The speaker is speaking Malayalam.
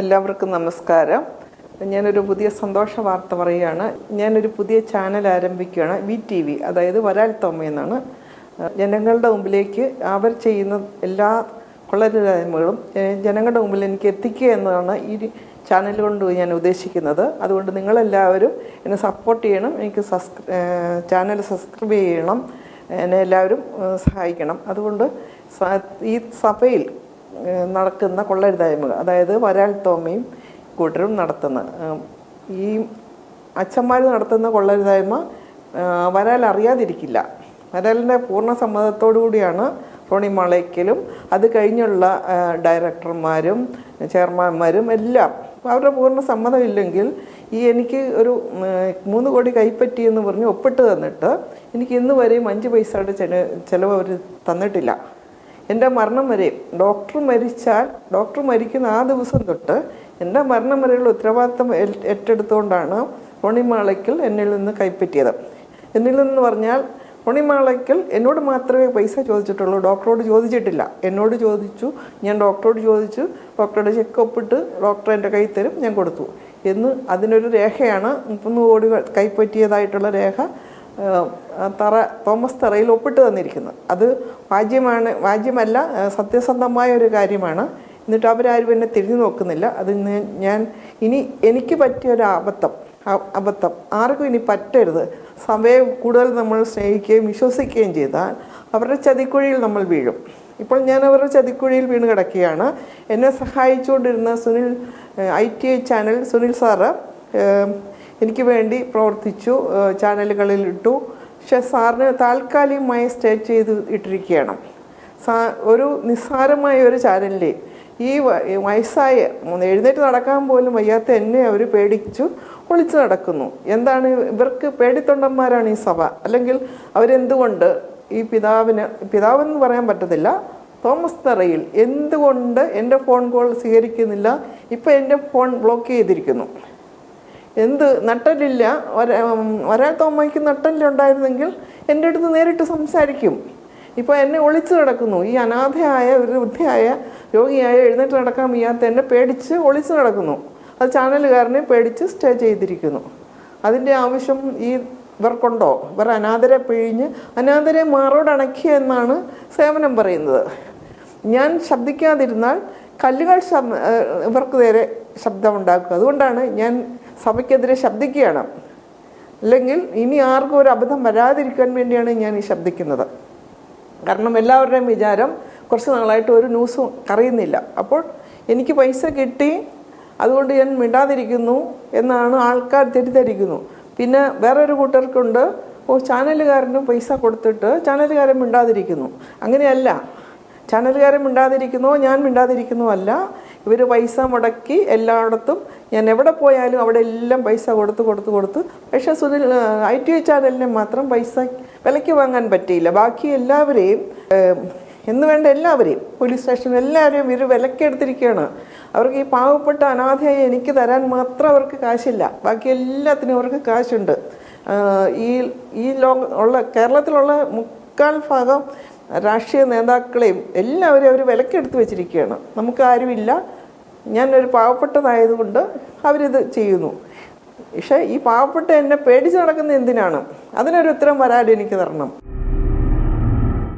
എല്ലാവർക്കും നമസ്കാരം. ഞാനൊരു പുതിയ സന്തോഷ വാർത്ത പറയുകയാണ്. ഞാനൊരു പുതിയ ചാനൽ ആരംഭിക്കുകയാണ്. വി ടി വി അതായത് വരാൽ തോമ എന്നാണ്. ജനങ്ങളുടെ മുമ്പിലേക്ക് അവർ ചെയ്യുന്ന എല്ലാ കൊള്ളരുതായ്മകളും ജനങ്ങളുടെ മുമ്പിൽ എനിക്ക് എത്തിക്കുക എന്നതാണ് ഈ ചാനൽ കൊണ്ട് ഞാൻ ഉദ്ദേശിക്കുന്നത്. അതുകൊണ്ട് നിങ്ങളെല്ലാവരും എന്നെ സപ്പോർട്ട് ചെയ്യണം. എനിക്ക് സബ്സ്ക്രൈ ചാനൽ സബ്സ്ക്രൈബ് ചെയ്യണം. എന്നെ എല്ലാവരും സഹായിക്കണം. അതുകൊണ്ട് ഈ സഭയിൽ നടക്കുന്ന കൊള്ളരുതായ്മകൾ അതായത് വരാൽ തോമയും കൂട്ടരും നടത്തുന്ന ഈ അച്ഛന്മാർ നടത്തുന്ന കൊള്ളരുതായ്മ വരാൽ അറിയാതിരിക്കില്ല. വരാലിന്റെ പൂർണ സമ്മതത്തോടു കൂടിയാണ് റോണി മാളയ്ക്കലും അത് കഴിഞ്ഞുള്ള ഡയറക്ടർമാരും ചെയർമാന്മാരും എല്ലാം അവരുടെ പൂർണ സമ്മതമില്ലെങ്കിൽ ഈ എനിക്ക് ഒരു മൂന്ന് കോടി കൈപ്പറ്റി എന്ന് പറഞ്ഞ് ഒപ്പിട്ട് തന്നിട്ട് എനിക്ക് ഇന്ന് വരെയും അഞ്ച് പൈസയുടെ ചിലവ് അവർ തന്നിട്ടില്ല. എന്റെ മരണം വരെ. ഡോക്ടർ മരിച്ചാൽ ഡോക്ടർ മരിക്കുന്ന ആ ദിവസം തൊട്ട് എന്റെ മരണം വരെയുള്ള ഉത്തരവാദിത്തം ഏറ്റെടുത്തുകൊണ്ടാണ് ഉണിമാളയ്ക്കൽ എന്നിൽ നിന്ന് കൈപ്പറ്റിയത്. എന്നിൽ നിന്ന് പറഞ്ഞാൽ ഉണിമാളയ്ക്കൽ എന്നോട് മാത്രമേ പൈസ ചോദിച്ചിട്ടുള്ളൂ. ഡോക്ടറോട് ചോദിച്ചിട്ടില്ല. എന്നോട് ചോദിച്ചു. ഞാൻ ഡോക്ടറോട് ചോദിച്ചു. ഡോക്ടറുടെ ചെക്കപ്പ് ഇട്ട് ഡോക്ടർ എന്റെ കൈ തരും ഞാൻ കൊടുത്തു. എന്ന് അതിനൊരു രേഖയാണ് മുപ്പത് കോടി കൈപ്പറ്റിയതായിട്ടുള്ള രേഖ തറ തോമസ് തറയിൽ ഒപ്പിട്ട് തന്നിരിക്കുന്നത് അത് വാജ്യമാണ് വാജ്യമല്ല സത്യസന്ധമായ ഒരു കാര്യമാണ്. എന്നിട്ട് അവരാരും എന്നെ തിരിഞ്ഞു നോക്കുന്നില്ല. അത് ഞാൻ- ഇനി എനിക്ക് പറ്റിയ ഒരു അബദ്ധം അബദ്ധം. ആർക്കും ഇനി പറ്റരുത്. സഭയെ കൂടുതൽ നമ്മൾ സ്നേഹിക്കുകയും വിശ്വസിക്കുകയും ചെയ്താൽ അവരുടെ ചതിക്കുഴിയിൽ നമ്മൾ വീഴും. ഇപ്പോൾ ഞാൻ അവരുടെ ചതിക്കുഴിയിൽ വീണ് കിടക്കുകയാണ്. എന്നെ സഹായിച്ചുകൊണ്ടിരുന്ന Sunil I T I channel Sunil sir എനിക്ക് വേണ്ടി പ്രവർത്തിച്ചു ചാനലുകളിൽ ഇട്ടു പക്ഷെ സാറിന് താൽക്കാലികമായി സ്റ്റേ ചെയ്ത് ഇട്ടിരിക്കുകയാണ്. സാ ഒരു നിസ്സാരമായ ഒരു ചാനലിൽ ഈ വയസ്സായ എഴുന്നേറ്റ് നടക്കാൻ പോലും വയ്യാത്ത എന്നെ അവർ പേടിച്ചു ഒളിച്ചു നടക്കുന്നു. എന്താണ് ഇവർക്ക് പേടിത്തൊണ്ടന്മാരാണ് ഈ സഭ. അല്ലെങ്കിൽ അവരെന്തുകൊണ്ട് ഈ പിതാവിന് പിതാവെന്ന് പറയാൻ പറ്റത്തില്ല തോമസ് തറയിൽ എന്തുകൊണ്ട് എന്റെ ഫോൺ കോൾ സ്വീകരിക്കുന്നില്ല ഇപ്പം എന്റെ ഫോൺ ബ്ലോക്ക് ചെയ്തിരിക്കുന്നു. എന്ത് നട്ടലില്ല? ഒര- ഒരാൾ തോമയ്ക്ക് നട്ടലുണ്ടായിരുന്നെങ്കിൽ എന്റെ അടുത്ത് നേരിട്ട് സംസാരിക്കും. ഇപ്പോൾ എന്നെ ഒളിച്ചു നടക്കുന്നു. ഈ അനാഥയായ ഒരു വൃദ്ധയായ രോഗിയായ എഴുന്നേറ്റ് നടക്കാൻ വയ്യാത്ത എന്നെ പേടിച്ച് ഒളിച്ചു നടക്കുന്നു. അത് ചാനലുകാരനെ പേടിച്ച് സ്റ്റേ ചെയ്തിരിക്കുന്നു. അതിന്റെ ആവശ്യം ഈ ഇവർക്കുണ്ടോ? ഇവർ അനാഥരെ പിഴിഞ്ഞ് അനാഥരെ മാറോടണക്കുക എന്നാണ് സേവനം പറയുന്നത്. ഞാൻ ശബ്ദിക്കാതിരുന്നാൽ കല്ലുകൾ ശബ് ഏഹ് ഇവർക്ക് നേരെ ശബ്ദമുണ്ടാക്കുക. അതുകൊണ്ടാണ് ഞാൻ സഭയ്ക്കെതിരെ ശബ്ദിക്കുകയാണ്. അല്ലെങ്കിൽ ഇനി ആർക്കും ഒരു അബദ്ധം വരാതിരിക്കാൻ വേണ്ടിയാണ് ഞാൻ ഈ ശബ്ദിക്കുന്നത്. കാരണം എല്ലാവരുടെയും വിചാരം കുറച്ച് നാളായിട്ട് ഒരു ന്യൂസും അറിയുന്നില്ല അപ്പോൾ എനിക്ക് പൈസ കിട്ടി അതുകൊണ്ട് ഞാൻ മിണ്ടാതിരിക്കുന്നു എന്നാണ് ആൾക്കാർ തെറ്റിദ്ധരിക്കുന്നു. പിന്നെ വേറൊരു കൂട്ടർക്കുണ്ട് ഓ ചാനലുകാരനും പൈസ കൊടുത്തിട്ട് ചാനലുകാരൻ മിണ്ടാതിരിക്കുന്നു. അങ്ങനെയല്ല. ചാനലുകാരൻ മിണ്ടാതിരിക്കുന്നോ ഞാൻ മിണ്ടാതിരിക്കുന്നോ അല്ല. ഇവർ പൈസ മുടക്കി എല്ലായിടത്തും ഞാൻ എവിടെ പോയാലും അവിടെ എല്ലാം പൈസ കൊടുത്ത് കൊടുത്ത് കൊടുത്ത്. പക്ഷേ സുനിൽ ഐ ടി ചാനലിനെ മാത്രം പൈസ വിലയ്ക്ക് വാങ്ങാൻ പറ്റിയില്ല. ബാക്കി എല്ലാവരെയും എന്ന് വേണ്ട എല്ലാവരെയും പോലീസ് സ്റ്റേഷൻ എല്ലാവരെയും ഇവർ വിലക്കെടുത്തിരിക്കുകയാണ്. അവർക്ക് ഈ പാവപ്പെട്ട അനാഥയായി എനിക്ക് തരാൻ മാത്രം അവർക്ക് കാശില്ല. ബാക്കി എല്ലാത്തിനും അവർക്ക് കാശുണ്ട്. ഈ ഈ ലോക ഉള്ള കേരളത്തിലുള്ള മുക്കാൽ ഭാഗം രാഷ്ട്രീയ നേതാക്കളെയും എല്ലാവരും അവർ വിലക്കെടുത്ത് വെച്ചിരിക്കുകയാണ്. നമുക്ക് ആരുമില്ല. ഞാനൊരു പാവപ്പെട്ടതായതുകൊണ്ട് അവരിത് ചെയ്യുന്നു. പക്ഷേ ഈ പാവപ്പെട്ട എന്നെ പേടിച്ച് നടക്കുന്ന എന്തിനാണ്? അതിനൊരു ഉത്തരം വരാതെ എനിക്ക് തരണം.